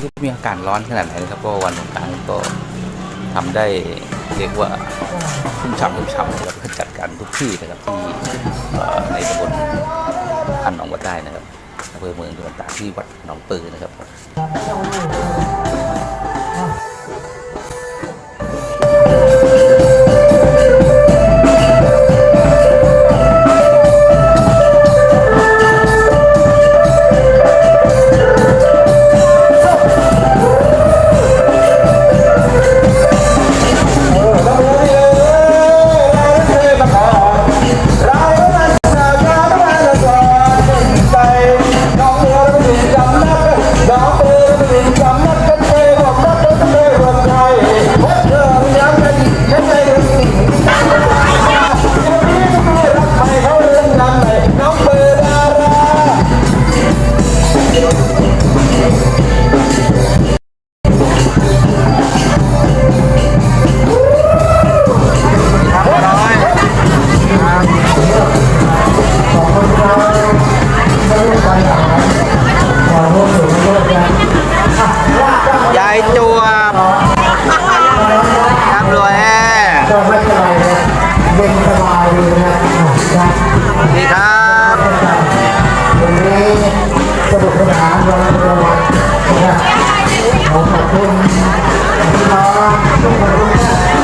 ที่มีอากาศร้อนขนาดไหนนะครับก็วันสงกางก็ทำได้เรียกว่าชุ่มฉ่ำชุ่มฉ่ำแล้วก็จัดการทุกที่นะครับที่ในตำบลอันหนองวัดได้นะครับอำเภอเมืองจังหวัดตากที่วัดหนองปือนะครับ นี่ครับสรุปปัญหาเราเราบคุณที่ม